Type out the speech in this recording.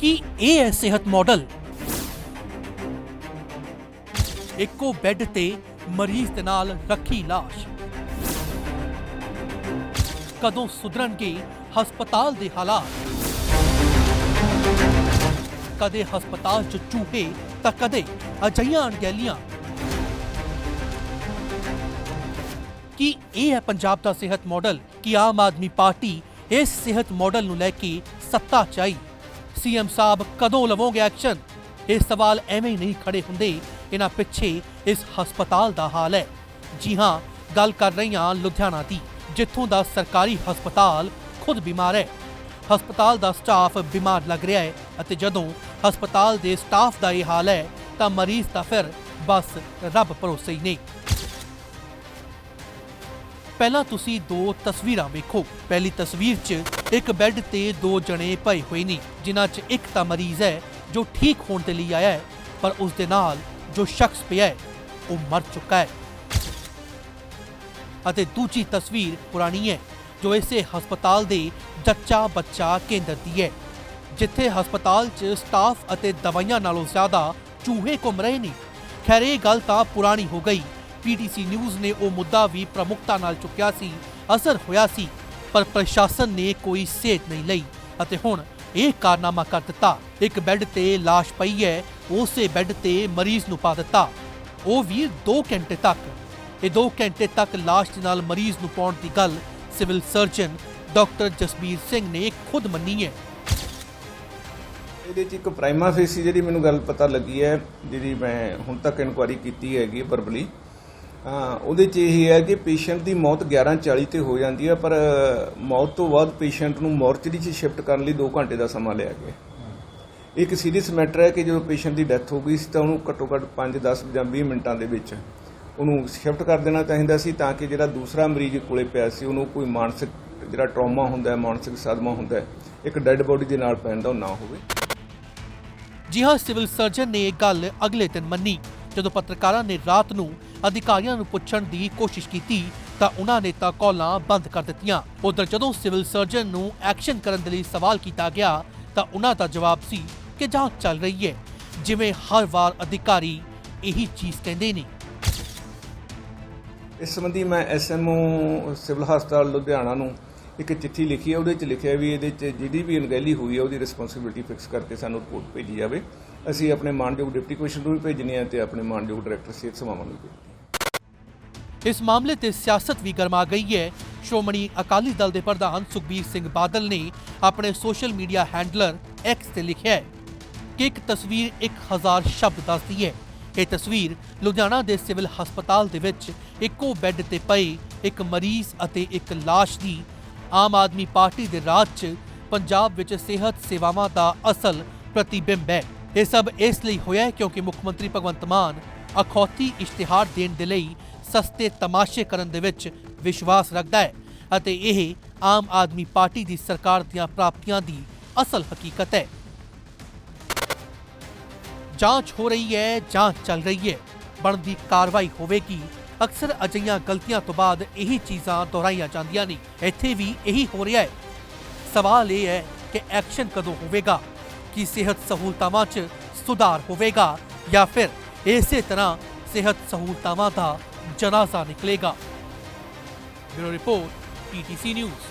ਕੀ ਇਹ ਹੈ ਸਿਹਤ ਮਾਡਲ ਇੱਕੋ ਬੈੱਡ ਤੇ ਮਰੀਜ਼ ਦੇ ਨਾਲ ਰੱਖੀ ਲਾਸ਼। ਕਦੋਂ ਸੁਧਰਨਗੇ ਹਸਪਤਾਲ ਦੇ ਹਾਲਾਤ? ਕਦੇ ਹਸਪਤਾਲ 'ਚ ਚੂਹੇ ਤਾਂ ਕਦੇ ਅਜਈਆਂ ਅਣਗਹਿਲੀਆਂ। ਕੀ ਇਹ ਹੈ ਪੰਜਾਬ ਦਾ ਸਿਹਤ ਮਾਡਲ ਕਿ ਆਮ ਆਦਮੀ ਪਾਰਟੀ ਇਸ ਸਿਹਤ ਮਾਡਲ ਨੂੰ ਲੈ ਕੇ ਸੱਤਾ 'ਚ ਆਈ ਸੀਐਮ ਸਾਹਿਬ ਕਦੋਂ ਲਵੋਗੇ ਐਕਸ਼ਨ? ਇਹ ਸਵਾਲ ਐਵੇਂ ਹੀ ਨਹੀਂ ਖੜੇ ਹੁੰਦੇ। ਇਹਨਾਂ ਪਿੱਛੇ ਇਸ ਹਸਪਤਾਲ ਦਾ ਹਾਲ ਹੈ। ਜੀ ਹਾਂ, ਗੱਲ ਕਰ ਰਹੀ ਹਾਂ ਲੁਧਿਆਣਾ ਦੀ, ਜਿੱਥੋਂ ਦਾ ਸਰਕਾਰੀ ਹਸਪਤਾਲ ਖੁਦ ਬਿਮਾਰ ਹੈ। ਹਸਪਤਾਲ ਦਾ ਸਟਾਫ ਬਿਮਾਰ ਲੱਗ ਰਿਹਾ ਹੈ ਅਤੇ ਜਦੋਂ ਹਸਪਤਾਲ ਦੇ ਸਟਾਫ ਦਾ ਇਹ ਹਾਲ ਹੈ, ਤਾਂ ਮਰੀਜ਼ ਤਾਂ ਫਿਰ ਬਸ ਰੱਬ ਭਰੋਸੇ ਹੀ ਨਹੀਂ ਪਹਿਲਾਂ ਤੁਸੀਂ ਦੋ ਤਸਵੀਰਾਂ ਵੇਖੋ। ਪਹਿਲੀ ਤਸਵੀਰ 'ਚ ਇੱਕ ਬੈੱਡ ਤੇ ਦੋ ਜਣੇ ਪਏ ਹੋਏ ਨੇ, ਜਿਨ੍ਹਾਂ 'ਚ ਇੱਕ ਤਾਂ ਮਰੀਜ਼ ਹੈ, ਜੋ ਠੀਕ ਹੋਣ ਦੇ ਲਈ ਆਇਆ ਹੈ, ਪਰ ਉਸ ਦੇ ਨਾਲ ਜੋ ਸ਼ਖਸ ਪਿਆ ਹੈ, ਉਹ ਮਰ ਚੁੱਕਾ ਹੈ। ਅਤੇ ਦੂਜੀ ਤਸਵੀਰ ਪੁਰਾਣੀ ਹੈ, ਜੋ ਇਸੇ ਹਸਪਤਾਲ ਦੇ ਜੱਚਾ ਬੱਚਾ ਕੇਂਦਰ ਦੀ ਹੈ, ਜਿੱਥੇ ਹਸਪਤਾਲ 'ਚ ਸਟਾਫ ਅਤੇ ਦਵਾਈਆਂ ਨਾਲੋਂ ਜ਼ਿਆਦਾ ਚੂਹੇ ਘੁੰਮ ਰਹੇ ਨੇ। ਖੈਰ, ਇਹ ਗੱਲ ਤਾਂ ਪੁਰਾਣੀ ਹੋ ਗਈ। ਪੀਟੀਸੀ ਨਿਊਜ਼ ਨੇ ਉਹ ਮੁੱਦਾ ਵੀ ਪ੍ਰਮੁਖਤਾ ਨਾਲ ਚੁੱਕਿਆ ਸੀ, ਅਸਰ ਹੋਇਆ ਸੀ। ਪਰ ਪ੍ਰਸ਼ਾਸਨ ਨੇ ਕੋਈ ਸੇਧ ਨਹੀਂ ਲਈ ਅਤੇ ਹੁਣ ਇਹ ਕਾਰਨਾਮਾ ਕਰ ਦਿੱਤਾ। ਇੱਕ ਬੈੱਡ ਤੇ ਲਾਸ਼ ਪਈ ਹੈ, ਉਸੇ ਬੈੱਡ ਤੇ ਮਰੀਜ਼ ਨੂੰ ਪਾ ਦਿੱਤਾ। ਉਹ ਵੀ 2 ਘੰਟੇ ਤੱਕ, ਇਹ 2 ਘੰਟੇ ਤੱਕ ਲਾਸ਼ ਦੇ ਨਾਲ ਮਰੀਜ਼ ਨੂੰ ਪਾਉਣ ਦੀ ਗੱਲ civil surgeon doctor Jasbir Singh ਨੇ ਖੁਦ ਮੰਨੀ ਹੈ। ਇਹਦੇ 'ਚ ਇੱਕ ਪ੍ਰਾਈਮਾ ਫੇਸੀ ਜਿਹੜੀ ਮੈਨੂੰ ਗੱਲ ਪਤਾ ਲੱਗੀ ਹੈ ਜਿਹੜੀ ਮੈਂ ਹੁਣ ਤੱਕ ਇਨਕੁਆਇਰੀ ਕੀਤੀ ਹੈਗੀ ਵਰਬਲੀ ਉਹਦੇ 'ਚ ਇਹ ਹੈ ਕਿ ਪੇਸ਼ੈਂਟ ਦੀ ਮੌਤ 11:40 ਤੇ ਹੋ ਜਾਂਦੀ ਹੈ, ਪਰ ਮੌਤ ਤੋਂ ਬਾਅਦ ਪੇਸ਼ੈਂਟ ਨੂੰ ਮੋਰਚਰੀ 'ਚ ਸ਼ਿਫਟ ਕਰਨ ਲਈ 2 ਘੰਟੇ ਦਾ ਸਮਾਂ ਲਿਆ ਗਿਆ ਇੱਕ ਸੀਰੀਅਸ ਮੈਟਰ ਹੈ ਕਿ ਜਦੋਂ ਪੇਸ਼ੈਂਟ ਦੀ ਡੈਥ ਹੋ ਗਈ ਸੀ, ਤਾਂ ਉਹਨੂੰ ਘੱਟੋ ਘੱਟ 5 10 ਜਾਂ 20 ਮਿੰਟਾਂ ਦੇ ਵਿੱਚ ਉਹਨੂੰ ਸ਼ਿਫਟ ਕਰ ਦੇਣਾ ਚਾਹੀਦਾ ਸੀ, ਤਾਂ ਕਿ ਜਿਹੜਾ ਦੂਸਰਾ ਮਰੀਜ਼ ਕੋਲੇ ਪਿਆ ਸੀ, ਉਹਨੂੰ ਕੋਈ ਮਾਨਸਿਕ ਜਿਹੜਾ ਟਰਾਮਾ ਹੁੰਦਾ ਹੈ, ਮਾਨਸਿਕ ਸਦਮਾ ਹੁੰਦਾ ਹੈ, ਇੱਕ ਡੈੱਡ ਬੋਡੀ ਦੇ ਨਾਲ ਪੈਣ ਦਾ ਉਹ ਨਾ ਹੋਵੇ। ਜੀ ਹਾਂ ਸਿਵਲ ਸਰਜਨ ਨੇ ਇਹ ਗੱਲ ਅਗਲੇ ਦਿਨ ਮੰਨੀ। ਜਦੋਂ ਪੱਤਰਕਾਰਾਂ ਨੇ ਰਾਤ ਨੂੰ ਅਧਿਕਾਰੀਆਂ ਨੂੰ ਪੁੱਛਣ ਦੀ ਕੋਸ਼ਿਸ਼ ਕੀਤੀ ਤਾਂ ਉਹਨਾਂ ਨੇ ਤਾਂ ਕਾਲਾਂ ਬੰਦ ਕਰ ਦਿੱਤੀਆਂ। ਉਧਰ ਜਦੋਂ ਸਿਵਲ ਸਰਜਨ ਨੂੰ ਐਕਸ਼ਨ ਕਰਨ ਦੇ ਲਈ ਸਵਾਲ ਕੀਤਾ ਗਿਆ ਤਾਂ ਉਹਨਾਂ ਦਾ ਜਵਾਬ ਸੀ ਕਿ ਜਾਂਚ ਚੱਲ ਰਹੀ ਹੈ, ਜਿਵੇਂ ਹਰ ਵਾਰ ਅਧਿਕਾਰੀ ਇਹੀ ਚੀਜ਼ ਕਹਿੰਦੇ ਨੇ। ਇਸ ਸੰਬੰਧੀ ਮੈਂ ਐਸਐਮਓ ਸਿਵਲ ਹਸਪਤਾਲ ਲੁਧਿਆਣਾ ਨੂੰ ਇੱਕ ਚਿੱਠੀ ਲਿਖੀ ਹੈ, ਉਹਦੇ ਵਿੱਚ ਲਿਖਿਆ ਵੀ ਇਹਦੇ ਵਿੱਚ ਜਿਹੜੀ ਵੀ ਅਣਗਹਿਲੀ ਹੋਈ ਹੈ, ਉਹਦੀ ਰਿਸਪੌਂਸਿਬਿਲਟੀ ਫਿਕਸ ਕਰਕੇ ਸਾਨੂੰ ਰਿਪੋਰਟ ਭੇਜੀ ਜਾਵੇ। ਅਸੀਂ ਆਪਣੇ ਮਾਨਯੋਗ ਡਿਪਟੀ ਕਮਿਸ਼ਨਰ ਨੂੰ ਵੀ ਭੇਜਣੀ ਹੈ ਤੇ ਆਪਣੇ ਮਾਨਯੋਗ ਡਾਇਰੈਕਟਰ ਸਿਹਤ ਸੇਵਾਵਾਂ ਨੂੰ ਵੀ ਇਸ ਮਾਮਲੇ ਤੇ ਸਿਆਸਤ ਵੀ ਗਰਮਾ ਗਈ ਹੈ। ਸ਼੍ਰੋਮਣੀ ਅਕਾਲੀ ਦਲ ਦੇ ਪ੍ਰਧਾਨ ਸੁਖਬੀਰ ਸਿੰਘ ਬਾਦਲ ਨੇ ਆਪਣੇ ਸੋਸ਼ਲ ਮੀਡੀਆ ਹੈਂਡਲਰ ਐਕਸ ਤੇ ਲਿਖਿਆ ਹੈ ਕਿ ਇੱਕ ਤਸਵੀਰ 1000 ਸ਼ਬਦ ਦੱਸਦੀ ਹੈ। ਇਹ ਤਸਵੀਰ ਲੁਧਿਆਣਾ ਦੇ ਸਿਵਲ ਹਸਪਤਾਲ ਦੇ ਵਿੱਚ ਇੱਕੋ ਬੈੱਡ ਤੇ ਪਏ ਇੱਕ ਮਰੀਜ਼ ਅਤੇ ਇੱਕ ਲਾਸ਼ ਦੀ ਆਮ ਆਦਮੀ ਪਾਰਟੀ ਦੇ ਰਾਜ 'ਚ ਪੰਜਾਬ ਵਿੱਚ ਸਿਹਤ ਸੇਵਾਵਾਂ ਦਾ ਅਸਲ ਪ੍ਰਤੀਬਿੰਬ ਹੈ। ਇਹ ਸਭ ਇਸ ਲਈ ਹੋਇਆ ਹੈ ਕਿਉਂਕਿ ਮੁੱਖ ਮੰਤਰੀ ਭਗਵੰਤ ਮਾਨ ਅਖੌਤੀ ਇਸ਼ਤਿਹਾਰ ਦੇਣ ਦੇ ਲਈ ਸਸਤੇ ਤਮਾਸ਼ੇ ਕਰਨ ਦੇ ਵਿੱਚ ਵਿਸ਼ਵਾਸ ਰੱਖਦਾ ਹੈ ਅਤੇ ਇਹ ਆਮ ਆਦਮੀ ਪਾਰਟੀ ਦੀ ਸਰਕਾਰ ਦੀਆਂ ਪ੍ਰਾਪਤੀਆਂ ਦੀ ਅਸਲ ਹਕੀਕਤ ਹੈ। ਜਾਂਚ ਹੋ ਰਹੀ ਹੈ ਜਾਂਚ ਚੱਲ ਰਹੀ ਹੈ। ਬਣਦੀ ਕਾਰਵਾਈ ਹੋਵੇਗੀ ਅਕਸਰ ਅਜਿਹੀਆਂ ਗਲਤੀਆਂ ਤੋਂ ਬਾਅਦ ਇਹੀ ਚੀਜ਼ਾਂ ਦੁਹਰਾਈਆਂ ਜਾਂਦੀਆਂ ਨੇ। ਇੱਥੇ ਵੀ ਇਹੀ ਹੋ ਰਿਹਾ ਹੈ। ਸਵਾਲ ਇਹ ਹੈ ਕਿ ਐਕਸ਼ਨ ਕਦੋਂ ਹੋਵੇਗਾ? ਕੀ ਸਿਹਤ ਸਹੂਲਤਾਵਾਂ 'ਚ ਸੁਧਾਰ ਹੋਵੇਗਾ ਜਾਂ ਫਿਰ ਇਸੇ ਤਰ੍ਹਾਂ ਸਿਹਤ ਸਹੂਲਤਾਵਾਂ ਦਾ ਜਨਾਜ਼ਾ ਨਿਕਲੇਗਾ? Bureau report PTC news.